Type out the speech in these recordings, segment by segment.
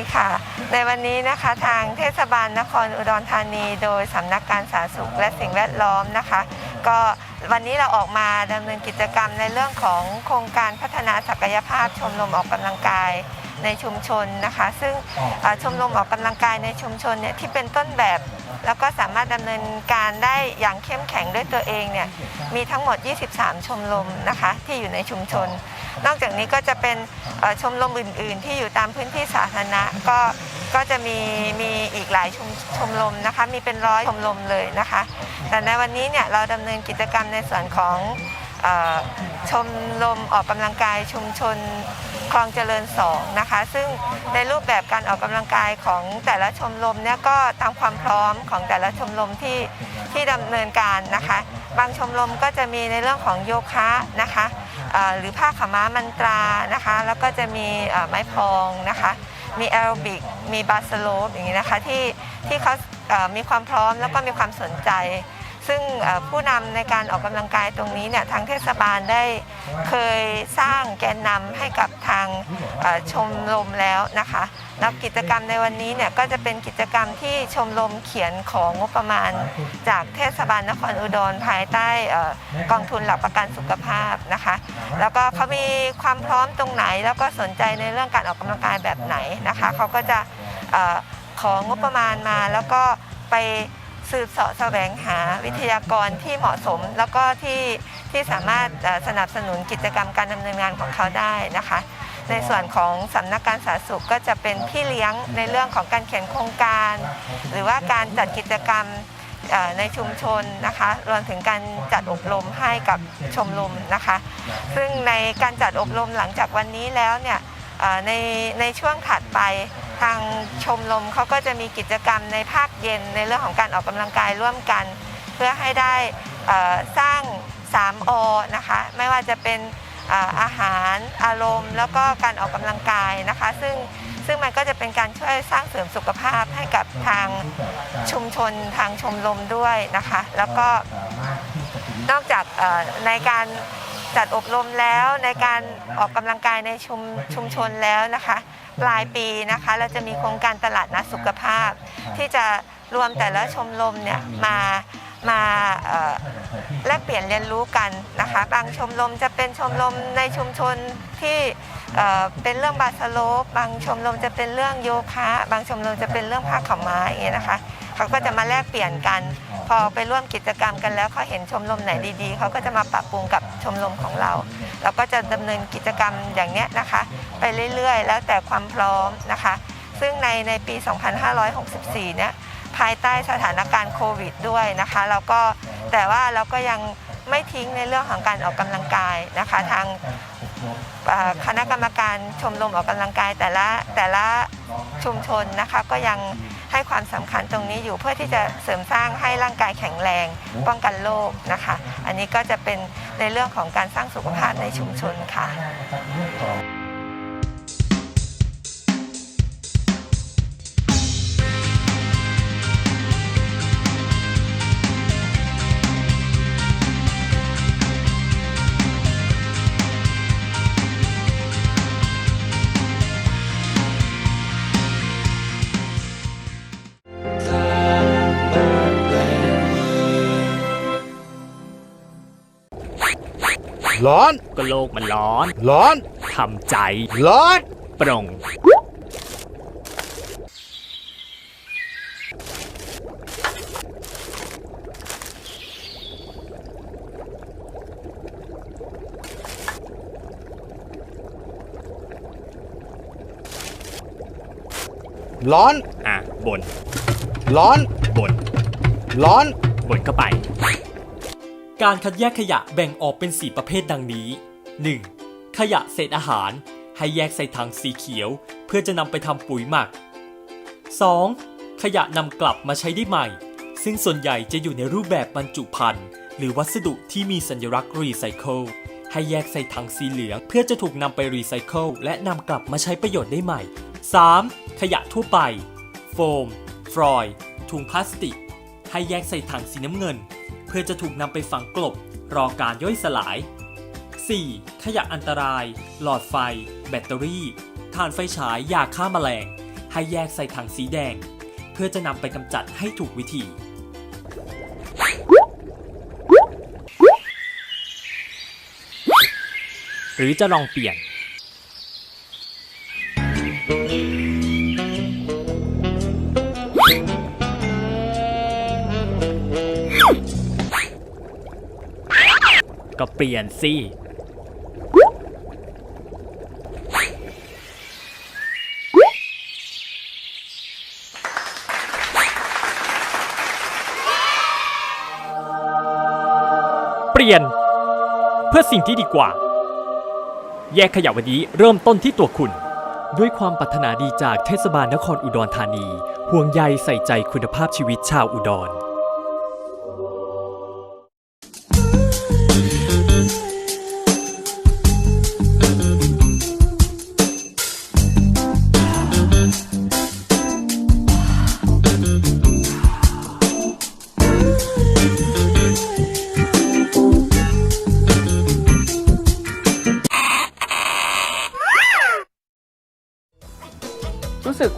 สวัสดีค่ะ ในวันนี้นะคะทางเทศบาลนครอุดรธานี โดยสำนักการสาธารณสุขและสิ่งแวดล้อมนะคะ ก็วันนี้เราออกมาดำเนินกิจกรรมในเรื่องของโครงการพัฒนาศักยภาพชมรมออกกำลังกายในชุมชนนะคะ ซึ่งเอ่อชมรมออกกำลังกายในชุมชนเนี่ยที่เป็นต้นแบบ แล้วก็สามารถดำเนินการได้อย่างเข้มแข็งด้วยตัวเองเนี่ยมีทั้งหมด 23 ชมรมนะคะที่อยู่ในชุมชน นอกจากนี้ก็จะเป็นชมรมอื่น ๆ ที่อยู่ตามพื้นที่สาธารณะก็ก็จะมีมีอีกหลายชมชมรมนะคะมีเป็นร้อยชมรมเลยนะคะ แต่ในวันนี้เนี่ยเราดำเนินกิจกรรมในส่วนของออชมรมออกกำลังกายชุมชนคลองเจริญ2นะคะ ซึ่งในรูปแบบการออกกำลังกายของแต่ละชมรมเนี่ยก็ตามความพร้อมของแต่ละชมรมที่ที่ดำเนินการนะคะ บางชมรมก็จะมีในเรื่องของโยคะนะคะ หรือผ้าขม้ามันตรานะคะ แล้วก็จะมีไม้พองนะคะ มีแอโรบิก มีบาสโลปอย่างนี้นะคะที่ที่เขามีความพร้อมแล้วก็มีความสนใจ ซึ่งผู้นำในการออกกำลังกายตรงนี้เนี่ยทางเทศบาลได้เคยสร้างแกนนำให้กับทางชมรมแล้วนะคะ แล้วกิจกรรมในวันนี้เนี่ยก็จะเป็นกิจกรรมที่ชมรมเขียนของงบประมาณ จากเทศบาลนครอุดรภายใต้เอ่อกองทุนหลักประกันสุขภาพนะคะ แล้วก็เขามีความพร้อมตรงไหน แล้วก็สนใจในเรื่องการออกกำลังกายแบบไหนนะคะเขาก็จะเออของบประมาณมาแล้วก็ไปสืบเสาะแสวงหาวิทยากรที่เหมาะสม แล้วก็ที่ที่สามารถเอ่อสนับสนุนกิจกรรมการดำเนินงานของเขาได้นะคะ ในส่วนของสำนักการสาธารณสุขก็จะเป็นพี่เลี้ยงในเรื่องของการเขียนโครงการ หรือว่าการจัดกิจกรรมเอ่อในชุมชนนะคะรวมถึงการจัดอบรมให้กับชมรมนะคะ ซึ่งในการจัดอบรมหลังจากวันนี้แล้วเนี่ยเอ่อในในช่วงถัดไปทางชมรมเขาก็จะมีกิจกรรมในภาคเย็นในเรื่องของการออกกำลังกายร่วมกัน เพื่อให้ได้เอ่อสร้าง 3อนะคะ ไม่ว่าจะเป็นเอาหารอารมณ์ แล้วก็การออกกำลังกายนะคะ ซึ่งซึ่งมันก็จะเป็นการช่วยสร้างเสริมสุขภาพให้กับทางชุมชนทางชมรมด้วยนะคะ แล้วก็นอกจากในการจัดอบรมแล้วในการออกกำลังกายในชุมชุมชนแล้วนะคะปลายปีนะคะเราจะมีโครงการตลาดนัดสุขภาพ ที่จะรวมแต่ละชมรมเนี่ยมา มาเอ่อแลกเปลี่ยนเรียนรู้กันนะคะบางชมรมจะเป็นชมรมในชุมชนที่เอ่อเป็นเรื่องบาสโลปบางชมรมจะเป็นเรื่องโยคะ บางชมรมจะเป็นเรื่องผ้าขาวม้าอย่างเงี้ยนะคะเขาก็จะมาแลกเปลี่ยนกัน พอไปร่วมกิจกรรมกันแล้วเขาเห็นชมรมไหนดีๆ เขาก็จะมาปรับปรุงกับชมรมของเรา เราก็จะดำเนินกิจกรรมอย่างเนี้ยนะคะ ไปเรื่อยๆ แล้วแต่ความพร้อมนะคะ ซึ่งในในปี 2564 เนี่ย ภายใต้สถานการณ์โควิดด้วยนะคะเราก็แต่ว่าเราก็ยังไม่ทิ้งในเรื่องของการออกกำลังกายนะคะ ทางคณะกรรมการชมรมออกกำลังกายแต่ละแต่ละชุมชนนะคะก็ยังให้ความสำคัญตรงนี้อยู่เพื่อที่จะเสริมสร้างให้ร่างกายแข็งแรง ป้องกันโรคนะคะ อันนี้ก็จะเป็นในเรื่องของการสร้างสุขภาพในชุมชนค่ะ ร้อน ก็โลกมันร้อน ร้อน ทำใจ ร้อน ปรงร้อน อะบ่นร้อนบ่นร้อนบ่นเข้าไป การคัดแยกขยะแบ่งออกเป็น 4 ประเภทดังนี้ 1. ขยะเศษอาหาร ให้แยกใส่ถังสีเขียว เพื่อจะนำไปทำปุ๋ยหมัก 2. ขยะนำกลับมาใช้ได้ใหม่ ซึ่งส่วนใหญ่จะอยู่ในรูปแบบบรรจุภัณฑ์หรือวัสดุที่มีสัญลักษณ์รีไซเคิลให้แยกใส่ถังสีเหลือง เพื่อจะถูกนำไปรีไซเคิลและนำกลับมาใช้ประโยชน์ได้ใหม่ 3. ขยะทั่วไป โฟมฟรอยล์ถุงพลาสติก ให้แยกใส่ถังสีน้ำเงิน เพื่อจะถูกนำไปฝังกลบ รอการย่อยสลาย 4. ขยะอันตราย หลอดไฟ แบตเตอรี่ถ่านไฟฉายยาฆ่าแมลง ให้แยกใส่ถังสีแดง เพื่อจะนำไปกำจัดให้ถูกวิธี หรือจะลองเปลี่ยน ก็เปลี่ยนสิเปลี่ยน เพื่อสิ่งที่ดีกว่า แยกขยะวันนี้เริ่มต้นที่ตัวคุณ ด้วยความปรารถนาดีจากเทศบาลนครอุดรธานี ห่วงใยใส่ใจคุณภาพชีวิตชาวอุดร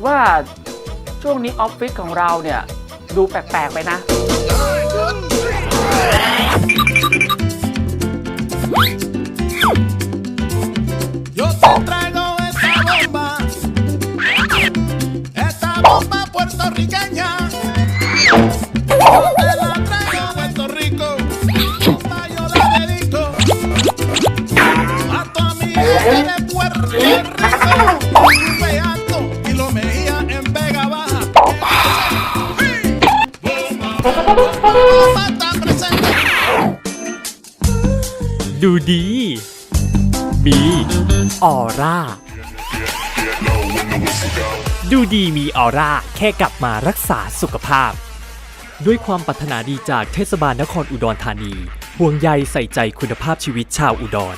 ว่าช่วงนี้ออฟฟิศของเราเนี่ย ดูแปลกๆไปนะ Yo te traigo esta bomba, esta bomba puertorriqueña. Yo te la traigo a Puerto Rico, bomba yo la dedico a tu amiga de Puerto Rico, Bomba está presente. ดูดี มีออร่า ดูดีมีออร่า แค่กลับมารักษาสุขภาพ ด้วยความปรารถนาดีจากเทศบาลนครอุดรธานี ห่วงใยใส่ใจคุณภาพชีวิตชาวอุดร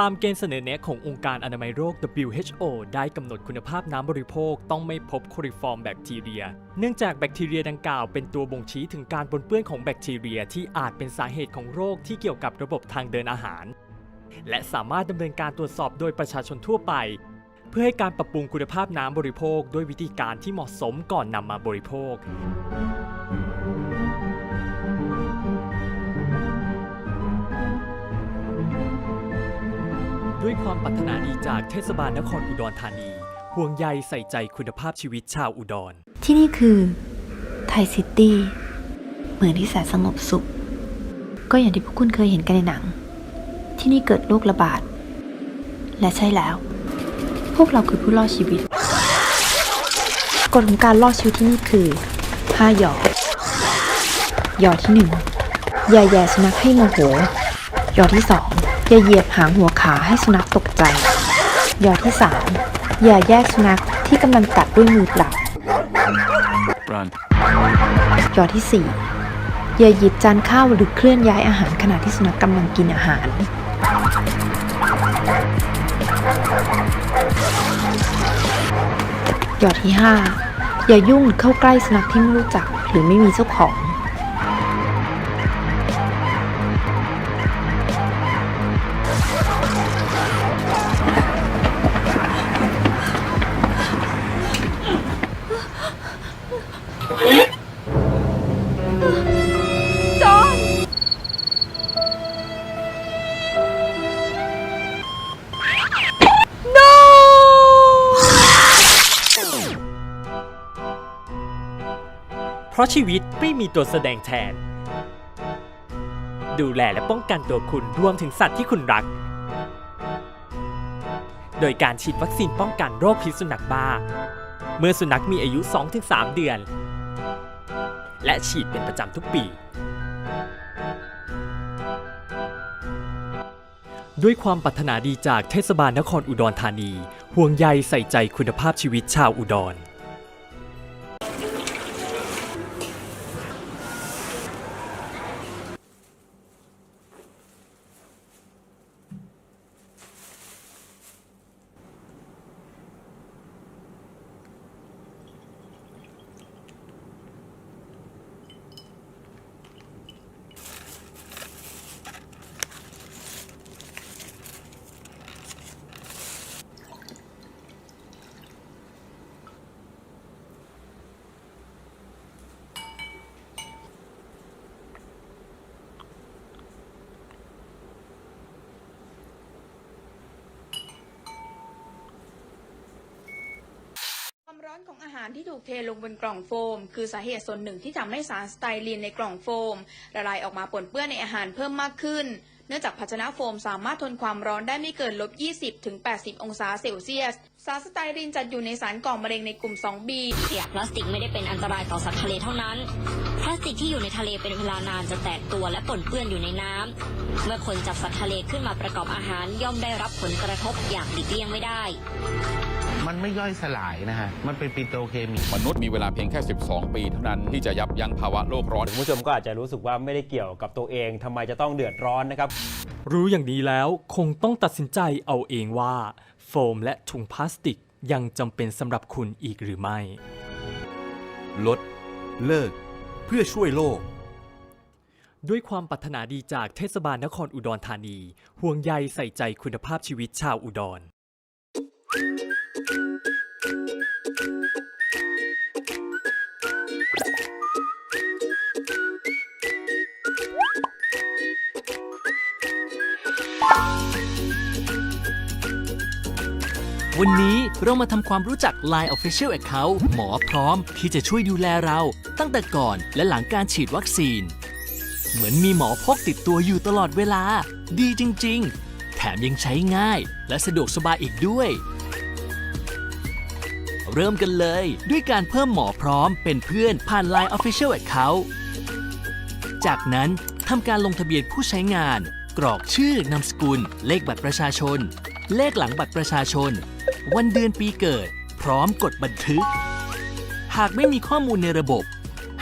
ตามเกณฑ์เสนอแนะขององค์การอนามัยโรค WHO ได้กำหนดคุณภาพน้ำบริโภคต้องไม่พบโคลิฟอร์มแบคทีเรีย เนื่องจากแบคทีเรียดังกล่าวเป็นตัวบ่งชี้ถึงการปนเปื้อนของแบคทีเรียที่อาจเป็นสาเหตุของโรคที่เกี่ยวกับระบบทางเดินอาหาร และสามารถดำเนินการตรวจสอบโดยประชาชนทั่วไป เพื่อให้การปรับปรุงคุณภาพน้ำบริโภค ด้วยวิธีการที่เหมาะสมก่อนนำมาบริโภค ด้วยความปรารถนาดีจากเทศบาลนครอุดรธานี ห่วงใยใส่ใจคุณภาพชีวิตชาวอุดร ที่นี่คือไทยซิตี้เมืองที่แสนสงบสุข ก็อย่างที่พวกคุณเคยเห็นกันในหนัง ที่นี่เกิดโรคระบาด และใช่แล้ว พวกเราคือผู้รอดชีวิต กฎของการรอดชีวิตที่นี่คือ5หยอหยอที่1อย่าแย่สุนัขให้โมโหหยอที่2อ ย่าเหยียบหางหัวขาให้สุนัขตกใจหยอที่ 3 อย่าแยกสุนัขที่กำลังกัดด้วยมือเปล่า Run. ยอที่ 4 อย่าหยิบจานข้าวหรือเคลื่อนย้ายอาหารขณะที่สุนัขกำลังกินอาหาร ยอที่ 5 อย่ายุ่งหรือเข้าใกล้สุนัขที่ไม่รู้จักหรือไม่มีเจ้าของ ชีวิตไม่มีตัวแสดงแทน ดูแลและป้องกันตัวคุณรวมถึงสัตว์ที่คุณรัก โดยการฉีดวัคซีนป้องกันโรคพิษสุนัขบ้า เมื่อสุนัขมีอายุ 2-3 เดือน และฉีดเป็นประจำทุกปี ด้วยความปรารถนาดีจากเทศบาลนครอุดรธานี ห่วงใยใส่ใจคุณภาพชีวิตชาวอุดร งอาหารที่ถูกเทลงบนกล่องโฟม คือสาเหตุส่วนหนึ่งที่ทำให้สารสไตรีนในกล่องโฟมละลายออกมาปนเปื้อนในอาหารเพิ่มมากขึ้น เนื่องจากภาชนะโฟมสามารถทนความร้อนได้ไม่เกินลบ 20 ถึง 80 องศาเซลเซียส สารสไตรีนจัดอยู่ในสารก่อมะเร็งในกลุ่ม 2B ขยะพลาสติกไม่ได้เป็นอันตรายต่อสัตว์ทะเลเท่านั้น พลาสติกที่อยู่ในทะเลเป็นเวลานานจะแตกตัวและปนเปื้อนอยู่ในน้ำเมื่อคนจับสัตว์ทะเลขึ้นมาประกอบอาหารย่อมได้รับผลกระทบอย่างหลีกเลี่ยงไม่ได้ มันไม่ย่อยสลายนะฮะ มันเป็นปิโตรเคมี มนุษย์มีเวลาเพียงแค่ 12 ปีเท่านั้นที่จะยับยั้งภาวะโลกร้อน คุณผู้ชมก็อาจจะรู้สึกว่าไม่ได้เกี่ยวกับตัวเองทำไมจะต้องเดือดร้อนนะครับ รู้อย่างนี้แล้วคงต้องตัดสินใจเอาเองว่า โฟมและถุงพลาสติกยังจำเป็นสำหรับคุณอีกหรือไม่ ลด เลิก เพื่อช่วยโลก ด้วยความปรารถนาดีจากเทศบาลนครอุดรธานี ห่วงใยใส่ใจคุณภาพชีวิตชาวอุดร วันนี้เรามาทำความรู้จัก Line Official Account หมอพร้อมที่จะช่วยดูแลเราตั้งแต่ก่อนและหลังการฉีดวัคซีน เหมือนมีหมอพกติดตัวอยู่ตลอดเวลา ดีจริง ๆ แถมยังใช้ง่ายและสะดวกสบายอีกด้วย เริ่มกันเลย ด้วยการเพิ่มหมอพร้อมเป็นเพื่อนผ่าน Line Official Account จากนั้นทำการลงทะเบียนผู้ใช้งาน กรอกชื่อนามสกุล เลขบัตรประชาชน เลขหลังบัตรประชาชน วันเดือนปีเกิด พร้อมกดบันทึก หากไม่มีข้อมูลในระบบ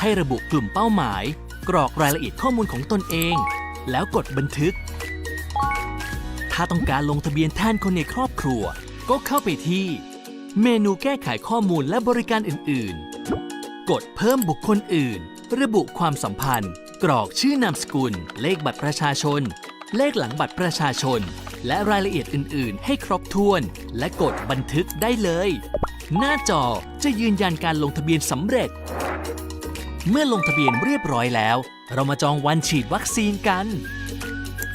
ให้ระบุกลุ่มเป้าหมาย กรอกรายละเอียดข้อมูลของตนเอง แล้วกดบันทึก ถ้าต้องการลงทะเบียนแทนคนในครอบครัว ก็เข้าไปที่ เมนูแก้ไขข้อมูลและบริการอื่น ๆ กดเพิ่มบุคคลอื่น ระบุความสัมพันธ์ กรอกชื่อนามสกุล เลขบัตรประชาชน เลขหลังบัตรประชาชน และรายละเอียดอื่น ๆ ให้ครบถ้วน และกดบันทึกได้เลย หน้าจอจะยืนยันการลงทะเบียนสำเร็จ เมื่อลงทะเบียนเรียบร้อยแล้ว เรามาจองวันฉีดวัคซีนกัน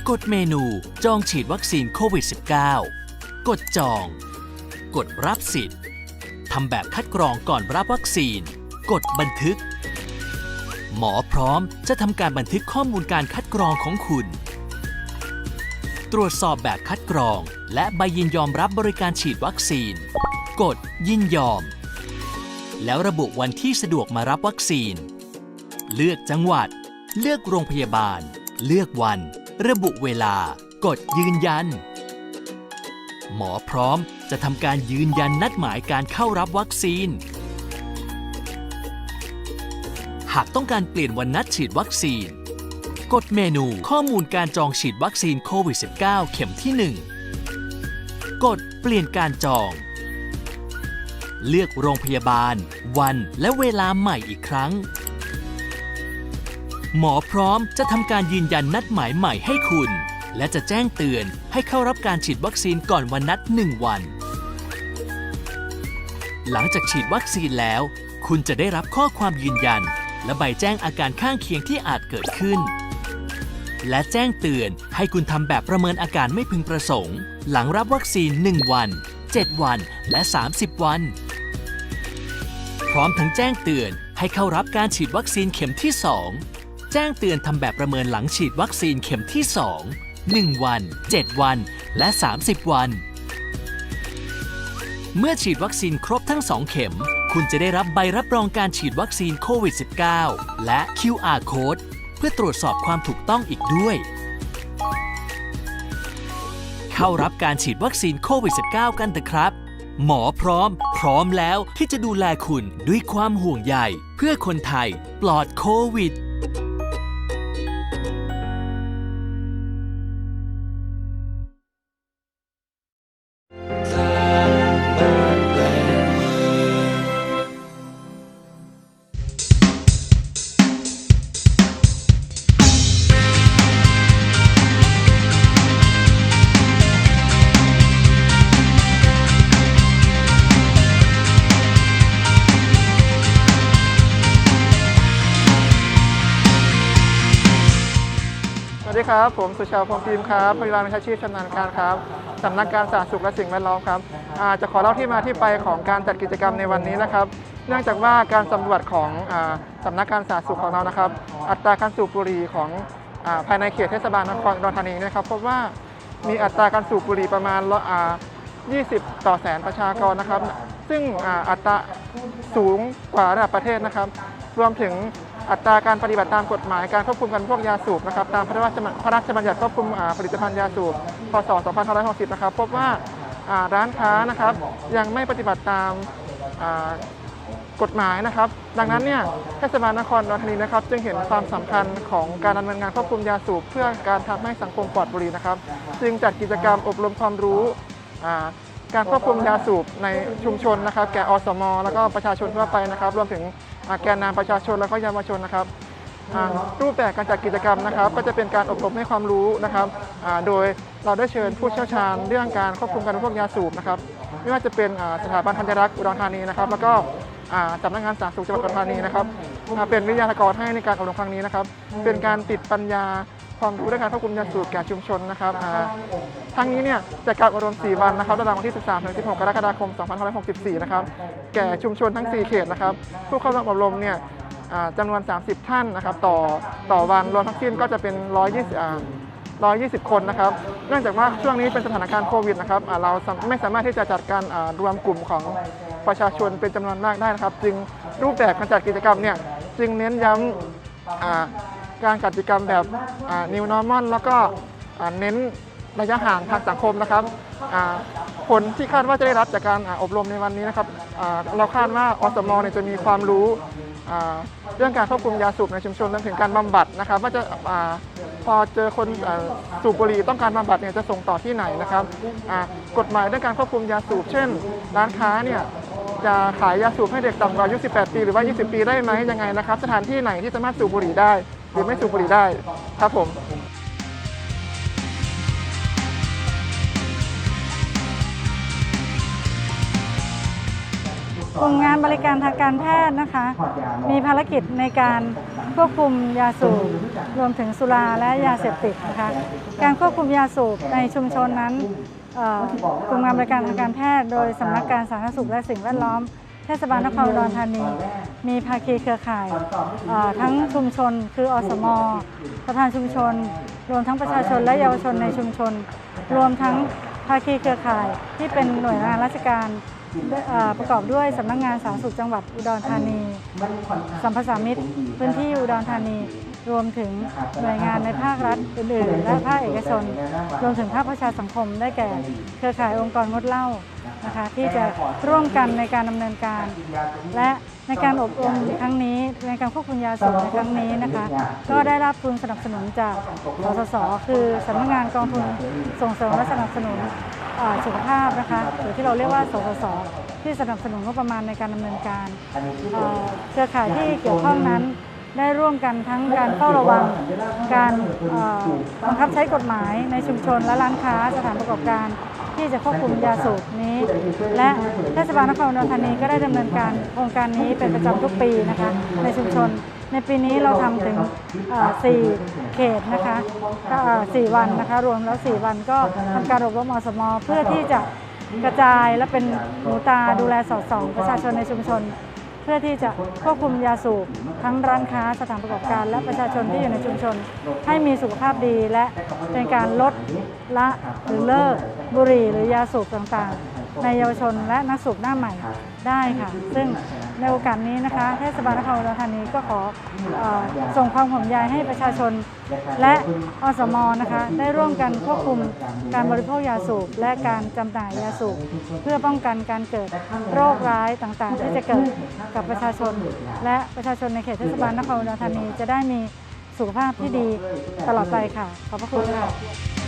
กดเมนูจองฉีดวัคซีนโควิด -19 กดจอง กดรับสิทธิ์ทำแบบคัดกรองก่อนรับวัคซีน กดบันทึก หมอพร้อมจะทำการบันทึกข้อมูลการคัดกรองของคุณ ตรวจสอบแบบคัดกรอง และใบยินยอมรับบริการฉีดวัคซีน กดยินยอม แล้วระบุวันที่สะดวกมารับวัคซีน เลือกจังหวัด เลือกโรงพยาบาล เลือกวัน ระบุเวลา กดยืนยัน หมอพร้อม จะทำการยืนยันนัดหมายการเข้ารับวัคซีน หากต้องการเปลี่ยนวันนัดฉีดวัคซีน กดเมนูข้อมูลการจองฉีดวัคซีนโควิด -19 เข็มที่ 1 กดเปลี่ยนการจอง เลือกโรงพยาบาล วันและเวลาใหม่อีกครั้ง หมอพร้อมจะทำการยืนยันนัดหมายใหม่ให้คุณและจะแจ้งเตือนให้เข้ารับการฉีดวัคซีนก่อนวันนัด 1 วัน หลังจากฉีดวัคซีนแล้ว คุณจะได้รับข้อความยืนยัน และใบแจ้งอาการข้างเคียงที่อาจเกิดขึ้น และแจ้งเตือนให้คุณทำแบบประเมินอาการไม่พึงประสงค์ หลังรับวัคซีน 1 วัน 7 วัน และ 30 วัน พร้อมทั้งแจ้งเตือนให้เข้ารับการฉีดวัคซีนเข็มที่ 2 แจ้งเตือนทำแบบประเมินหลังฉีดวัคซีนเข็มที่ 2 1 วัน 7 วัน และ 30 วัน เมื่อฉีดวัคซีนครบทั้ง 2 เข็ม คุณจะได้รับใบรับรองการฉีดวัคซีนโควิด -19 และ QR code เพื่อตรวจสอบความถูกต้องอีกด้วย เข้ารับการฉีดวัคซีนโควิด -19 กันเถอะครับ หมอพร้อม พร้อมแล้วที่จะดูแลคุณด้วยความห่วงใยเพื่อคนไทยปลอดโควิด ผมสุชาวพงษ์พิมพ์ครับพยาบาลวิชาชีพชำนาญการครับสำนักการสาธารณสุขและสิ่งแวดล้อมครับอาจะขอเล่าที่มาที่ไปของการจัดกิจกรรมในวันนี้นะครับ เนื่องจากว่าการสำรวจของอาสำนักการสาธารณสุขของเรานะครับ อัตราการสูบบุหรี่ของอภายในเขตเทศบาลนครอุดรธานีนะครับพบว่ามีอัตราการสูบบุหรี่ประมาณร้อยอ่า20 ต่อแสนประชากรนะครับ ซึ่งอัตราสูงกว่าระดับประเทศนะครับ รวมถึง อัตราการปฏิบัติตามกฎหมายการควบคุมการพวกยาสูบนะครับตามพระราชบัญพระราชบัญญัติควบคุมผลิตภัณฑ์ยาสูบ พศ 2560 นะครับพบว่าร้านค้านะครับยังไม่ปฏิบัติตามกฎหมายนะครับ ดังนั้นเนี่ยเทศบาลนครอุดรธานีนะครับ จึงเห็นความสำคัญของการดำเนินงานควบคุมยาสูบเพื่อการทำให้สังคมปลอดบุหรี่นะครับ จึงจัดกิจกรรมอบรมความรู้การควบคุมยาสูบในชุมชนนะครับ แก่อสม แล้วก็ประชาชนทั่วไปนะครับ รวมถึง แกนนำประชาชนแล้วก็เยาวชนนะครับรูปแบบการจัดกิจกรรมนะครับ ก็จะเป็นการอบรมให้ความรู้นะครับโดยเราได้เชิญผู้เชี่ยวชาญเรื่องการควบคุมการบริโภคยาสูบนะครับไม่ว่าจะเป็นสถาบันธัญรักษ์อุดรธานีนะครับ แล้วก็สำนักงานสาธารณสุขจังหวัดอุดรธานีนะครับเป็นวิทยากรให้ในการอบรมครั้งนี้นะครับ เป็นการติดปัญญา ความรู้เรื่องการควบคุมยาสูบแก่ชุมชนนะครับอ่าทั้งนี้เนี่ยจากการอบรม 4 วันนะครับระหว่างวันที่ 13ถึง16 กรกฎาคม 2564 นะครับแก่ชุมชนทั้ง 4 เขตนะครับผู้เข้าร่วมอบรมเนี่ยจำนวน 30 ท่านนะครับต่อต่อวันรวมทั้งสิ้นก็จะเป็น 120 120 คนนะครับ เนื่องจากว่าช่วงนี้เป็นสถานการณ์โควิดนะครับเราไม่สามารถที่จะจัดการรวมกลุ่มของประชาชนเป็นจำนวนมากได้นะครับ จึงรูปแบบการจัดกิจกรรมเนี่ยจึงเน้นย้ำ การจัดกิจกรรมแบบ new normal แล้วก็เน้นระยะห่างทางสังคมนะครับผลที่คาดว่าจะได้รับจากการอบรมในวันนี้นะครับเราคาดว่าอสมเนี่ยจะมีความรู้เรื่องการควบคุมยาสูบในชุมชนรวมถึงการบำบัดนะครับว่าจะพอเจอคนสูบบุหรี่ต้องการบำบัดเนี่ยจะส่งต่อที่ไหนนะครับกฎหมายเรื่องการควบคุมยาสูบ เช่น ร้านค้าเนี่ยจะขายยาสูบให้เด็กต่ำกว่าอายุ 18 ปี หรือว่า 20 ปีได้ไหมยังไงนะครับ สถานที่ไหนที่สามารถสูบบุหรี่ได้ หรือไม่สูบบุหรี่ได้ครับผมกลุ่มงานบริการทางการแพทย์นะคะ มีภารกิจในการควบคุมยาสูบรวมถึงสุราและยาเสพติดนะคะการควบคุมยาสูบในชุมชนนั้นเอ่อกลุ่มงานบริการทางการแพทย์ โดยสำนักการสาธารณสุขและสิ่งแวดล้อม ทศบาลนครอุดรธานี มีภาคีเครือข่ายทั้งชุมชนคืออสม ประธานชุมชน รวมทั้งประชาชนและเยาวชนในชุมชน รวมทั้งภาคีเครือข่ายที่เป็นหน่วยงานราชการประกอบด้วยสำนักงานสาธารณสุขจังหวัดอุดรธานีสัมภาษามิตรพื้นที่อุดรธานี รวมถึงหน่วยงานในภาครัฐอื่นๆ และภาคเอกชน รวมถึงภาคประชาสังคมได้แก่ เครือข่ายองค์กรงดเหล้านะคะที่จะร่วมกันในการดำเนินการ และในการอบรมครั้งนี้ในการควบคุมยาสูบในครั้งนี้นะคะ ก็ได้รับทุนสนับสนุนจากสสสคือสำนักงานกองทุนส่งเสริมและสนับสนุนอ่าสุขภาพนะคะหรือที่เราเรียกว่าสสสที่สนับสนุนงบประมาณในการดำเนินการเอ่อเครือข่ายที่เกี่ยวข้องนั้น ได้ร่วมกันทั้งการเฝ้าระวัง การบังคับใช้กฎหมายในชุมชนและร้านค้าสถานประกอบการ ที่จะควบคุมยาสูบนี้ และเทศบาลนครอุดรธานีก็ได้ดำเนินการโครงการนี้เป็นประจำทุกปีนะคะในชุมชน ในปีนี้เราทำถึงเอ่อสี่เขตนะคะก็เอ่อสี่วันนะคะรวมแล้ว 4 วันก็ทำการอบรมอสม เพื่อที่จะกระจายและเป็นหูตาดูแลสอดส่องประชาชนในชุมชน พื่อที่จะควบคุมยาสูบทั้งร้านค้าสถานประกอบการ และประชาชนที่อยู่ในชุมชน ให้มีสุขภาพดีและเป็นการลดละหรือเลิกบุหรี่หรือยาสูบต่างๆ ในเยาวชนและนักสูบหน้าใหม่ได้ค่ะ ซึ่ง ในโอกาสนี้นะคะเทศบาลนครอุดรธานีก็ขออส่งความห่วงใยให้ประชาชน และอสมนะคะได้ร่วมกันควบคุมการบริโภคยาสูบและการจำหน่ายยาสูบเพื่อป้องกันการเกิดโรคร้ายต่างๆ ที่จะเกิดกับประชาชน และประชาชนในเขตเทศบาลนครอุดรธานีจะได้มีสุขภาพที่ดีตลอดไปค่ะ ขอบพระคุณค่ะ